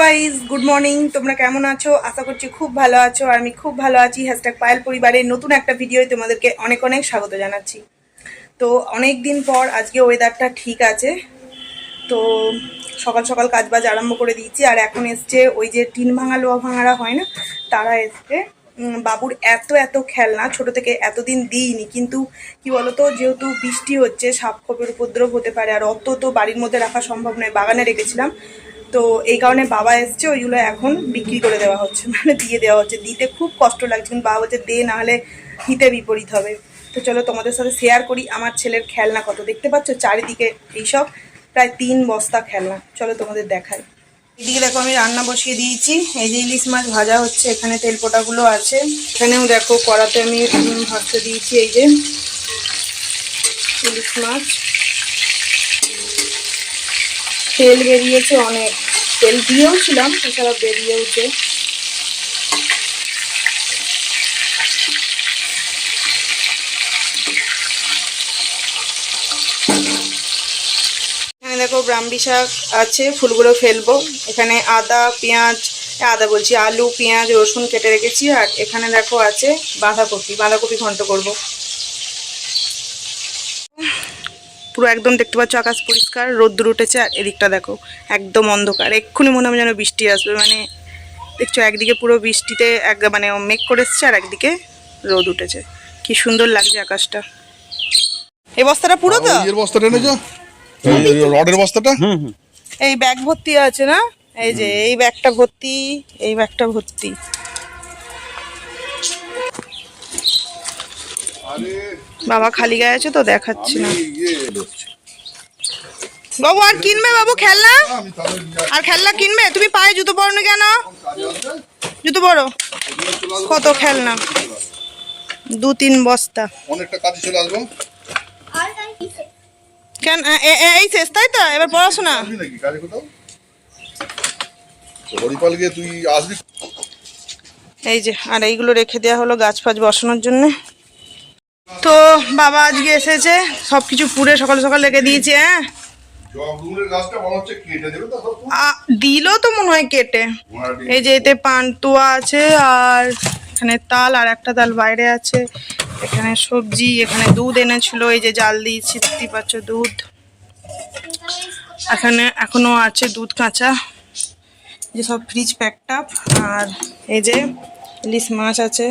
Guys good morning তোমরা কেমন আছো? আশা করছি খুব ভালো আছো আর আমি খুব ভালো আছি। হ্যাশট্যাগ পায়েল পরিবারের নতুন একটা ভিডিওয় তোমাদেরকে অনেক অনেক স্বাগত জানাচ্ছি। তো অনেক দিন পর আজকে ওয়েদারটা ঠিক আছে। তো সকাল সকাল কাজ বাজ আরম্ভ করে দিয়েছি আর এখন এসছে ওই যে টিন ভাঙা, লোহা ভাঙারা হয় না? তারা এসছে। বাবুর এত এত খেলনা, ছোট থেকে এতদিন দিইনি। কিন্তু কি বলতো, যেহেতু বৃষ্টি হচ্ছে সাপ খোপের উপদ্রব হতে পারে আর অত তো বাড়ির মধ্যে রাখা সম্ভব নয়, বাগানে রেখেছিলাম। তো এই কারণে বাবা এসছে, ওইগুলো এখন বিক্রি করে দেওয়া হচ্ছে মানে দিয়ে দেওয়া হচ্ছে। দিতে খুব কষ্ট লাগছে, কিন্তু বাবা বলছে দে নাহলে হিতে বিপরীত হবে। তো চলো তোমাদের সাথে শেয়ার করি আমার ছেলের খেলনা কত। দেখতে পাচ্ছ চারিদিকে এইসব প্রায় তিন বস্তা খেলনা। চলো তোমাদের দেখাই। এদিকে দেখো আমি রান্না বসিয়ে দিয়েছি। এই যে ইলিশ মাছ ভাজা হচ্ছে, এখানে তেল পোটাগুলো আছে। এখানেও দেখো কড়াতে আমি ভাজতে দিয়েছি, এই যে ইলিশ মাছ। তেল বেরিয়েছে অনেক। তেল দিয়েও ছিলাম এছাড়া বেরিয়েওছে। দেখো ব্রাহ্মী শাক আছে, ফুলগুলো ফেলব। এখানে আদা, পেঁয়াজ আদা বলছি, আলু, পেঁয়াজ, রসুন কেটে রেখেছি। আর এখানে দেখো আছে বাঁধাকপি। বাঁধাকপি ঘন্ট করব। পুরো একদম দেখতে পাচ্ছ আকাশ পরিষ্কার রোদ্দুর উঠেছে আর এদিকটা দেখো একদম অন্ধকার। এক্ষুনি মনে হবে যেন বৃষ্টি আসবে মানে দেখছ একদিকে পুরো বৃষ্টিতে এক মানে মেঘ করে এসছে আর একদিকে রোদ উঠেছে। কি সুন্দর লাগছে আকাশটা। এই বস্তাটা পুরো তো? ইয়ের বস্তাটা এই রডের বস্তাটা? এই ব্যাগ ভর্তি আছে না? এই যে এই ব্যাগটা ভর্তি এই ব্যাগটা ভর্তি। আরে। বাবা খালি গায়ে আছে তো দেখাচ্ছি না। বাবু আর কিনবে বাবু খেলনা? আর খেলনা কিনবে? তুমি পায়ে জুতো পরো না কেন? জুতো পরো। আসবে কত খেলনা? দু তিন বস্তা। অনেকটা কাজে চলে আসব। কেন? এই শেষ তাই তো? এবার পড়াশোনা? এই যে আর এইগুলো রেখে দেওয়া হলো গাছ ফাছ বসানোর জন্য। তো বাবা আজকে এসেছে সব কিছু পুড়ে সকাল সকাল রেখে দিয়েছে হ্যাঁ? দিলো তো মনে হয় কেটে। এই যে এতে পান্তুয়া আছে আর এখানে তাল আর একটা তাল বাইরে আছে। এখানে সবজি এখানে দুধ এনেছিল এই যে জাল দিয়েছি দেখতেই পাচ্ছ দুধ। এখানে এখনও আছে দুধ কাঁচা। যে সব ফ্রিজ প্যাকটাপ আর এই যে ইলিশ মাছ আছে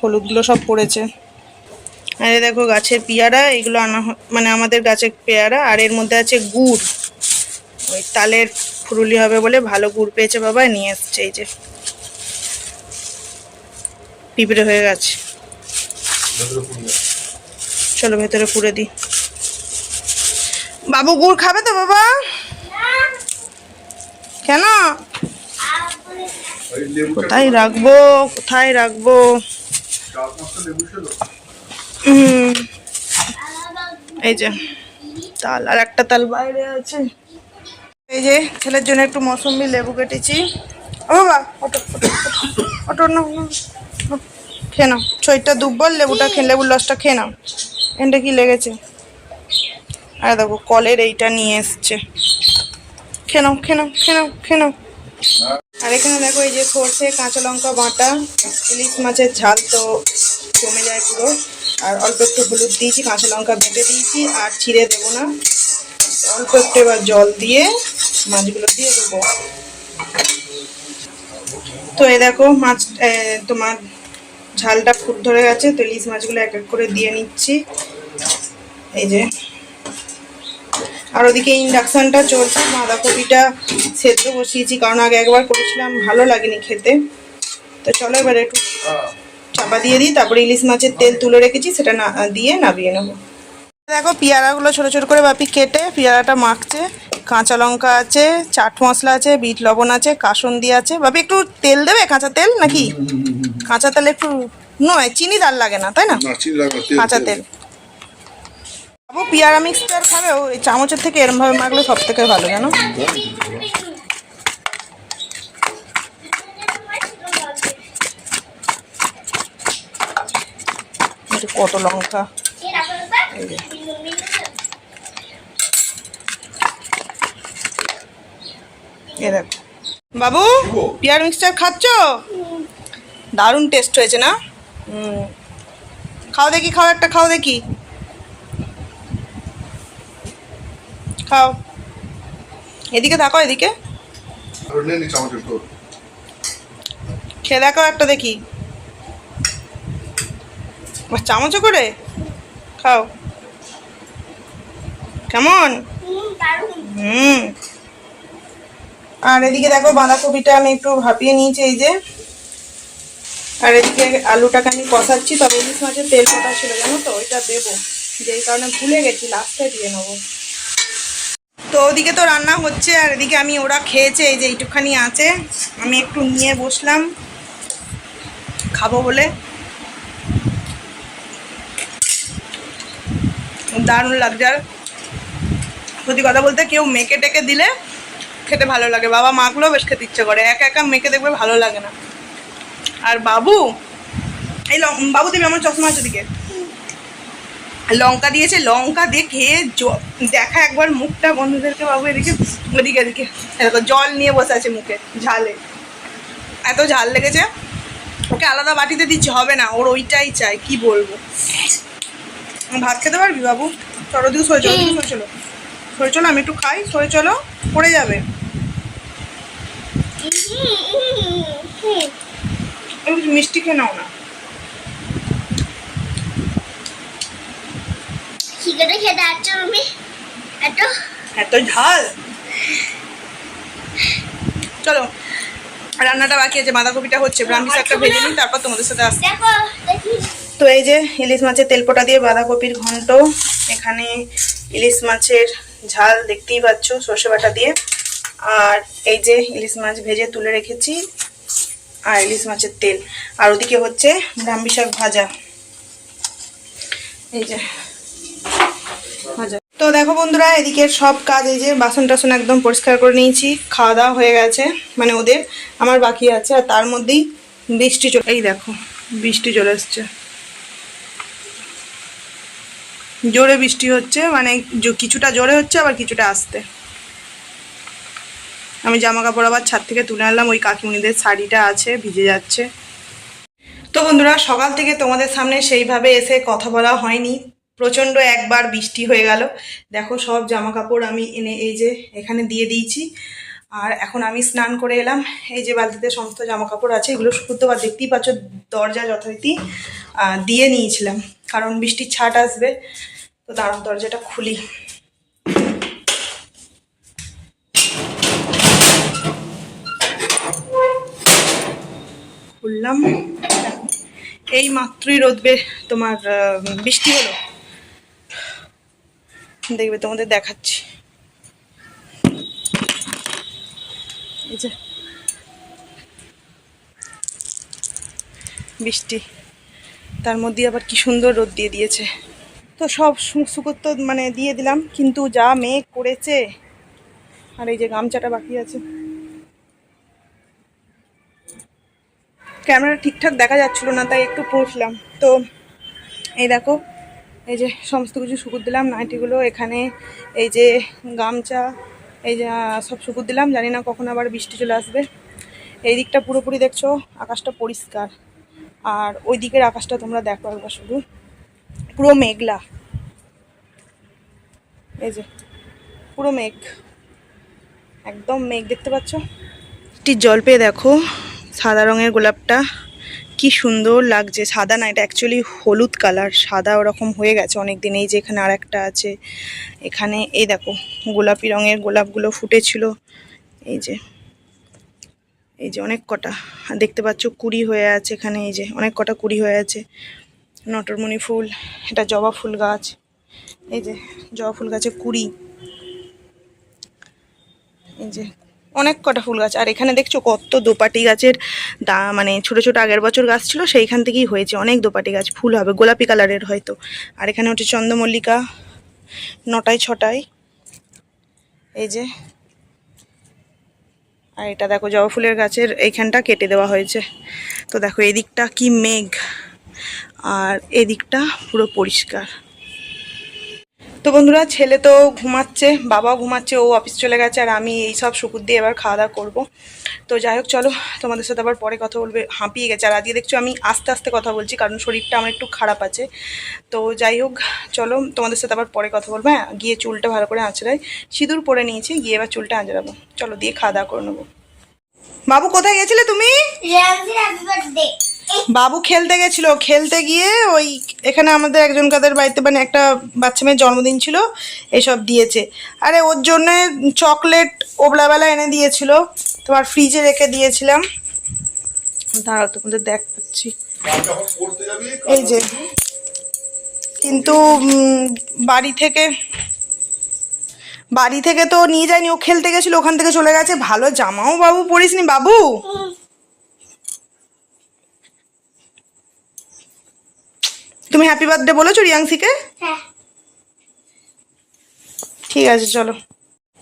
হলুদগুলো সব পড়েছে। আর দেখো গাছের পেয়ারা এগুলো আনা মানে আমাদের গাছের পেয়ারা আর এর মধ্যে আছে গুড়। ওই তালের ফুরুলি হবে বলে ভালো গুড় পেয়েছে বাবা নিয়ে এসছে এই যে। পিঁপড়ে হয়ে গেছে। চলো ভেতরে পুড়ে দিই। বাবু গুড় খাবে তো বাবা? কেন? কোথায় রাখব? কোথায় রাখব? এই যে, তাল, আর একটা তাল বাইরে আছে। এই যে, ছেলের জন্য একটু মৌসুম্বি লেবু কেটেছি। ও বাবা না। খেয়ে নাও। ছইটা দুব্বল, লেবুটা খেয়ে, লেবুর রসটা খেয়ে নাও। এনটা কি লেগেছে? আর দেখো, কলের এইটা নিয়ে এসছে। খেয়ে নাও খেয়ে নাও খেয়ে নাও খেয়ে নাও। আর এখানে দেখো এই যে সর্ষে কাঁচা লঙ্কা বাটা ইলিশ মাছের ঝাল তো জমে যায় পুরো। আর অল্প একটু হলুদ দিয়েছি কাঁচা লঙ্কা বেটে দিয়েছি আর ছিঁড়ে দেবো না। অল্প একটু এবার জল দিয়ে মাছগুলো দিয়ে দেবো। তো এই দেখো মাছ এ, তোমার ঝালটা ফুট ধরে গেছে তো ইলিশ মাছগুলো এক এক করে দিয়ে নিচ্ছি। এই যে আর ওদিকে ইন্ডাকশানটা চলছে বাঁধাকপিটা সেদ্ধ বসিয়েছি কারণ আগে একবার করেছিলাম ভালো লাগেনি খেতে। তো চলো এবার একটু চাপা দিয়ে দিই তারপরে ইলিশ মাছের তেল তুলে রেখেছি সেটা না দিয়ে নামিয়ে নেব। দেখো পেয়ারাগুলো ছোট ছোট করে বাপি কেটে পেয়ারাটা মাখছে কাঁচা লঙ্কা আছে চাট মশলা আছে বিট লবণ আছে কাসন্দি আছে। বাপি একটু তেল দেবে কাঁচা তেল নাকি? কাঁচা তেল একটু নয় চিনি দাল লাগে না তাই না? কাঁচা তেল। বাবু পেয়ারা মিক্সচার খাবে? ওই চামচের থেকে এরম ভাবে মাখলে সব থেকে ভালো জানো? এই যে কত লঙ্কা? এই বাবু? পিয়ার মিক্সচার খাচ্ছ? দারুণ টেস্ট হয়েছে না? খাও দেখি খাও একটা খাও দেখি। খাও। এদিকে থাকো এদিকে। খেয়ে দেখো একটা দেখি। চামচে করে? খাও। কেমন? হুম। আর এদিকে দেখো, বাঁধাকপিটা আমি একটু ভাপিয়ে নিয়েছি, এই যে। আর এদিকে আলুটাকে আমি কষাচ্ছি, তবে ইলিশ মাছের তেল কটা ছিল, জানো তো? ওইটা দেবো। যেই কারণে ভুলে গেছি লাস্টে দিয়ে নেব। তো ওদিকে তো রান্না হচ্ছে আর এদিকে আমি ওরা খেয়েছে, এই যে এইটুখানি আছে। আমি একটু নিয়ে বসলাম। খাব বলে। দারুণ লাগছে আর। সত্যি কথা বলতে কেউ মেখে টেকে দিলে খেতে ভালো লাগে। বাবা মাখলেও বেশ খেতে ইচ্ছে করে। একা একা মেকে দেখবে ভালো লাগে না। আর বাবু, এই বাবু তুমি আমার চশমা আছে দিকে লঙ্কা দিয়েছে লঙ্কা দেখে দেখা একবার মুখটা বন্ধুদেরকে বাবু এদিকে ওদিকে এদিকে। এরকম জল নিয়ে বসে আছে মুখে ঝালে। এত ঝাল লেগেছে ওকে আলাদা বাটিতে দিচ্ছে হবে না ওর ওইটাই চাই কি বলব? ভাত খেতে পারবি বাবু? চলো দিকে সরে চলো সরে চলো। সরে চলো আমি একটু খাই সরে চলো পড়ে যাবে। মিষ্টি খেয়ে নাও না। কি করে খেতে আছো তুমি এত? এত ঝাল? চলো রান্নাটা বাকি আছে বাঁধাকপিটা হচ্ছে ব্রাউন পিস একটা ভেজে নিই তারপর তোমাদের সাথে আসছি। তো এই যে ইলিশ মাছের তেলপোটা দিয়ে বাঁধাকপির ঘন্ট এখানে ইলিশ মাছের ঝাল দেখতেই পাচ্ছ সর্ষে বাটা দিয়ে। আর এই যে ইলিশ মাছ ভেজে তুলে রেখেছি আর ইলিশ মাছের তেল। আর ওদিকে হচ্ছে ব্রাহ্মী শাক ভাজা। এই যে তো দেখো বন্ধুরা এদিকে সব কাজ, এই যে বাসন টাসন একদম পরিষ্কার করে নিয়েছি, খাওয়া দাওয়া হয়ে গেছে মানে ওদের, আমার বাকি আছে, আর তার মধ্যেই বৃষ্টি চলে এই দেখো, বৃষ্টি চলে এসছে জোরে বৃষ্টি হচ্ছে মানে কিছুটা জোরে হচ্ছে, আবার কিছুটা আসতে। আমি জামা কাপড় আবার ছাদ থেকে তুলে আনলাম, ওই কাকিমুনিদের শাড়িটা আছে, ভিজে যাচ্ছে। তো বন্ধুরা, সকাল থেকে তোমাদের সামনে সেইভাবে এসে কথা বলা হয়নি। প্রচণ্ড একবার বৃষ্টি হয়ে গেল। দেখো সব জামা কাপড় আমি এনে এই যে এখানে দিয়ে দিয়েছি। আর এখন আমি স্নান করে এলাম। এই যে বালতিতে সমস্ত জামা কাপড় আছে, এগুলো শুকুরবার দেখতেই পাচ্ছ দরজা যথারীতি দিয়ে নিয়েছিলাম। কারণ বৃষ্টির ছাট আসবে, তো দাঁড়াও দরজাটা খুলি। খুললাম। এই মাত্রই রোদবে তোমার বৃষ্টি হলো? দেখবে তোমাদের দেখাচ্ছি। এই যে। বৃষ্টি। তার মধ্যে আবার কি সুন্দর রোদ দিয়ে দিয়েছে। তো সব শু- শুকোর তো মানে দিয়ে দিলাম, কিন্তু যা মেঘ করেছে, আর এই যে গামছাটা বাকি আছে। ক্যামেরা ঠিকঠাক দেখা যাচ্ছিল না, তাই একটু পুষলাম। তো এই দেখো এই যে সমস্ত কিছু শুকুর দিলাম, নাইটিগুলো এখানে, এই যে গামছা, এই যে সব শুকুর দিলাম, জানি না কখন আবার বৃষ্টি চলে আসবে। এই দিকটা পুরোপুরি দেখছ, আকাশটা পরিষ্কার। আর ওই দিকের আকাশটা তোমরা দেখো একবার শুধু। পুরো মেঘলা। এই যে, পুরো মেঘ। একদম মেঘ, দেখতে পাচ্ছ? একটি জল পেয়ে দেখো, সাদা রঙের গোলাপটা। কি সুন্দর লাগছে। সাদা না, এটা অ্যাকচুয়ালি হলুদ কালার সাদা ওরকম হয়ে গেছে অনেক দিন এই যে এখানে আর একটা আছে, এখানে এই দেখো, গোলাপি রঙের গোলাপগুলো ফুটেছিল। এই যে এই যে অনেক কটা, দেখতে পাচ্ছ কুড়ি হয়ে আছে এখানে, এই যে অনেক কটা কুড়ি হয়ে আছে। নটরমণি ফুল, এটা জবা ফুল গাছ, এই যে জবা ফুল গাছে কুড়ি। এই যে অনেক কটা ফুল গাছ। আর এখানে দেখছ কত দোপাটি গাছের দা মানে ছোট ছোট আগের বছর গাছ ছিল, সেইখান থেকেই হয়েছে অনেক দোপাটি গাছ। ফুল হবে, গোলাপি কালারের হয়তো। আর এখানে হচ্ছে চন্দ্রমল্লিকা, নটায় ছটায়। এই যে। আর এটা দেখো জবা ফুলের গাছের এইখানটা কেটে দেওয়া হয়েছে। তো দেখো এদিকটা কি মেঘ। আর এদিকটা পুরো পরিষ্কার। তো বন্ধুরা, ছেলে তো ঘুমাচ্ছে, বাবাও ঘুমাচ্ছে, ও অফিস চলে গেছে, আর আমি এই সব শুকুর দিয়ে এবার খাওয়া দাওয়া করব। তো যাই হোক, চলো তোমাদের সাথে আবার পরে কথা বলবে, হাঁপিয়ে গেছে। আর আজকে দেখছ, আমি আস্তে আস্তে কথা বলছি, কারণ শরীরটা আমার একটু খারাপ আছে। তো যাই হোক, চলো তোমাদের সাথে আবার পরে কথা বলব। হ্যাঁ গিয়ে চুলটা ভালো করে আঁচড়াই। সিঁদুর পরে নিয়েছি, গিয়ে এবার চুলটা আঁচড়াবো। চলো, দিয়ে খাওয়া দাওয়া করে নেব। বাবু, কোথায় গেছিলে তুমি? বার্থডে বাবু খেলতে গেছিল। খেলতে গিয়ে ওই এখানে আমাদের একজন কাদের বাড়িতে মানে একটা বাচ্চা মেয়ের জন্মদিন ছিল, এসব দিয়েছে। আরে ওর জন্য চকলেট ওবলাবেলা এনে দিয়েছিল তোমার ফ্রিজে রেখে দিয়েছিলাম। দাঁড়াও তোমাদের দেখ পাচ্ছি এই যে, কিন্তু বাড়ি থেকে বাড়ি থেকে তো নিয়ে যায়নি, ও খেলতে গেছিল, ওখান থেকে চলে গেছে। ভালো জামাও বাবু পরিসনি বাবু। তুমি হ্যাপি বার্থডে বলেছ রিয়াংসিকে হ্যাঁ। ঠিক আছে চলো।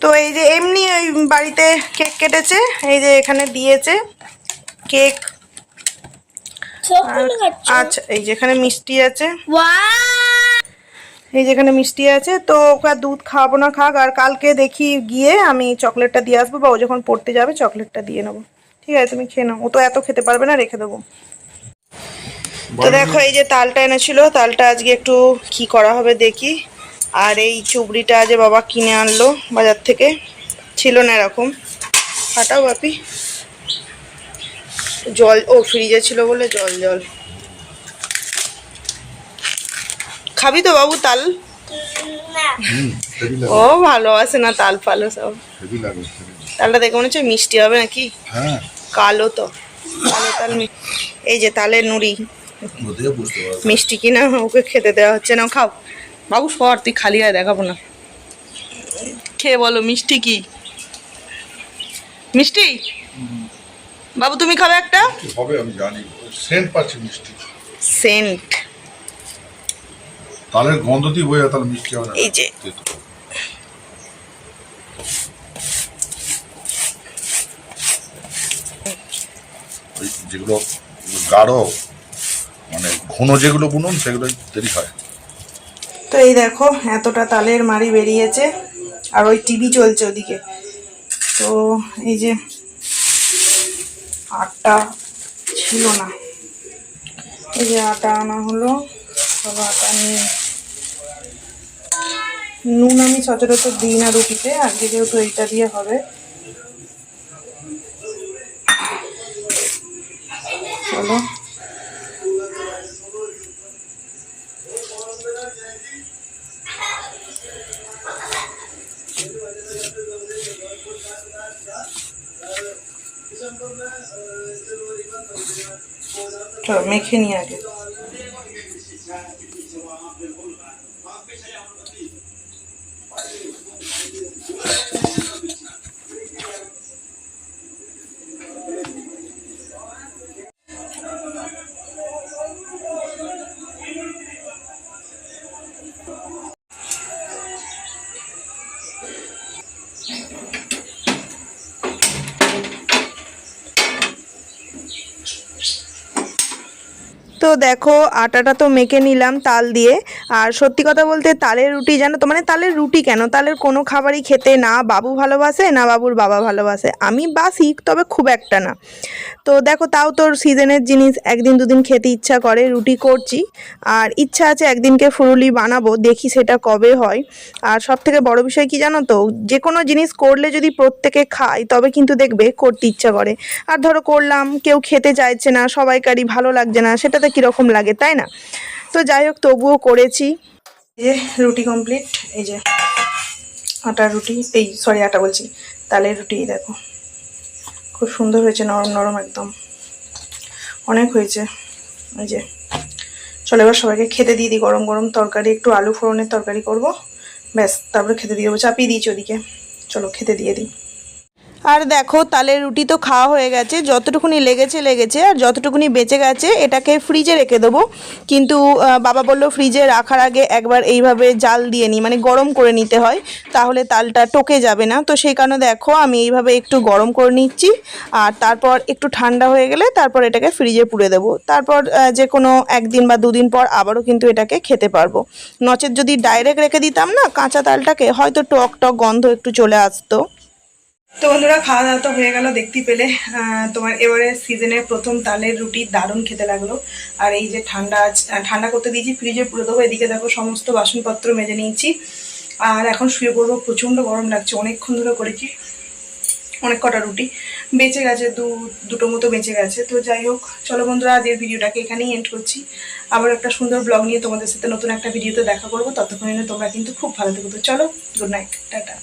তো এই যে এমনি ওই বাড়িতে কেক কেটেছে এই যে এখানে দিয়েছে কেক। আচ্ছা এই যে এখানে মিষ্টি আছে। এই যেখানে মিষ্টি আছে তো ওকে আর দুধ খাওয়াবো না খাক। আর কালকে দেখি গিয়ে আমি চকলেটটা দিয়ে আসব বা ও যখন পড়তে যাবে চকলেটটা দিয়ে নেব। ঠিক আছে তুমি খেয়ে নাও। ও তো এত খেতে পারবে না রেখে দেবো। তো দেখো এই যে তালটা এনেছিল তালটা আজকে একটু কি করা হবে দেখি। আর এই চুবড়িটা যে বাবা কিনে আনলো বাজার থেকে ছিল না এরকম। ফাটাও বাপি। জল ও ফ্রিজে ছিল বলে জল জল। খাবি তো বাবু তাল? ও ভালো ভালোবাসে না তাল ফালো সব। তালটা দেখে মনে হচ্ছে মিষ্টি হবে নাকি? হ্যাঁ। কালো তো কালো তাল মি- এই যে তালের নুড়ি। মিষ্টি কিনা ওকে খেতে দেওয়া হচ্ছে না খাও। বাবু সর তুই খালি গায়ে দেখাবো না। খেয়ে বলো মিষ্টি কি? মিষ্টি? বাবু তুমি খাবে একটা? হবে আমি জানি। সেন্ট পাচ্ছি মিষ্টি। সেন্ট। তালের গন্ধ দিয়ে তাহলে মিষ্টি হবে এই যে। যেগুলো গাঢ় মানে ঘন যেগুলো বুনুন, সেগুলো দেরি হয়। তো এই দেখো, এতটা তালের মারি বেরিয়েছে, আর ওই টিভি চলছে ওদিকে। তো এই যে আটটা ছিল না। এই যে আটা আনা হলো চলো আটা নিয়ে। নুন আমি সচরাচর দিই না রুটিতে, আজকে যেহেতু এইটা দিয়ে হবে। চলো। চলো মেখে নিই আগে Thank you. তো দেখো আটাটা তো মেখে নিলাম তাল দিয়ে। আর সত্যি কথা বলতে তালের রুটি জানো তো মানে তালের রুটি কেন? তালের কোনো খাবারই খেতে না বাবু ভালোবাসে, না বাবুর বাবা ভালোবাসে। আমি বাসি, তবে খুব একটা না। তো দেখো তাও তোর সিজনের জিনিস, একদিন দুদিন খেতে ইচ্ছা করে, রুটি করছি। আর ইচ্ছা আছে একদিনকে ফুরুলি বানাবো, দেখি সেটা কবে হয়। আর সব থেকে বড় বিষয় কি জানো তো, যে কোনো জিনিস করলে যদি প্রত্যেকে খায়, তবে কিন্তু দেখবে করতে ইচ্ছা করে। আর ধরো করলাম, কেউ খেতে চাইছে না, সবাইকারই ভালো লাগছে না, সেটাতে কীরকম লাগে, তাই না? তো যাই হোক, তবুও করেছি। যে রুটি কমপ্লিট এই যে, আটা রুটি, এই সরি আটা বলছি। তালের রুটি দেখো। খুব সুন্দর হয়েছে, নরম নরম একদম। অনেক হয়েছে। এই যে, চলো এবার সবাইকে খেতে দিয়ে দিই, গরম গরম তরকারি। একটু আলু ফোড়নের তরকারি করব। ব্যাস, তারপরে খেতে দিয়ে দেবো। চাপিয়ে দিয়েছি ওদিকে। চলো, খেতে দিয়ে দিই। আর দেখো, তালের রুটি তো খাওয়া হয়ে গেছে। যতটুকুনি লেগেছে লেগেছে। আর যতটুকুনি বেঁচে গেছে, এটাকে ফ্রিজে রেখে দেবো। কিন্তু বাবা বলল ফ্রিজে রাখার আগে একবার এইভাবে জাল দিয়ে নিই মানে গরম করে নিতে হয়, তাহলে তালটা টকে যাবে না। তো সেই কারণে দেখো, আমি এইভাবে একটু গরম করে নিচ্ছি। আর তারপর একটু ঠান্ডা হয়ে গেলে তারপর এটাকে ফ্রিজে পুড়ে দেবো। তারপর যে কোনো একদিন বা দুদিন পর আবারও কিন্তু এটাকে খেতে পারব। নচেত যদি ডাইরেক্ট রেখে দিতাম না, কাঁচা তালটাকে, হয়তো টক টক গন্ধ একটু চলে আসতো। তো বন্ধুরা খাওয়া দাওয়া তো হয়ে গেল, দেখতে পেলে। তোমার এবারে সিজনের প্রথম তালের রুটি দারুণ খেতে লাগল। আর এই যে ঠান্ডা ঠান্ডা করতে দিয়েছি ফ্রিজে পুরো দেবো, এদিকে দেখো সমস্ত বাসনপত্র মেজে নিয়েছি। আর এখন শুয়ে পড়ব, প্রচণ্ড গরম লাগছে, অনেকক্ষণ ধরে করেছি, অনেক কটা রুটি। বেঁচে গেছে, দু, দুটো মতো বেঁচে গেছে। তো যাই হোক, চলো বন্ধুরা, আজকের ভিডিওটাকে এখানেই এন্ড করছি। আবার একটা সুন্দর ব্লগ নিয়ে তোমাদের সাথে নতুন একটা ভিডিওতে দেখা করব। ততক্ষণে তোমরা কিন্তু খুব ভালো থেকো। তো চলো গুড নাইট টাটা।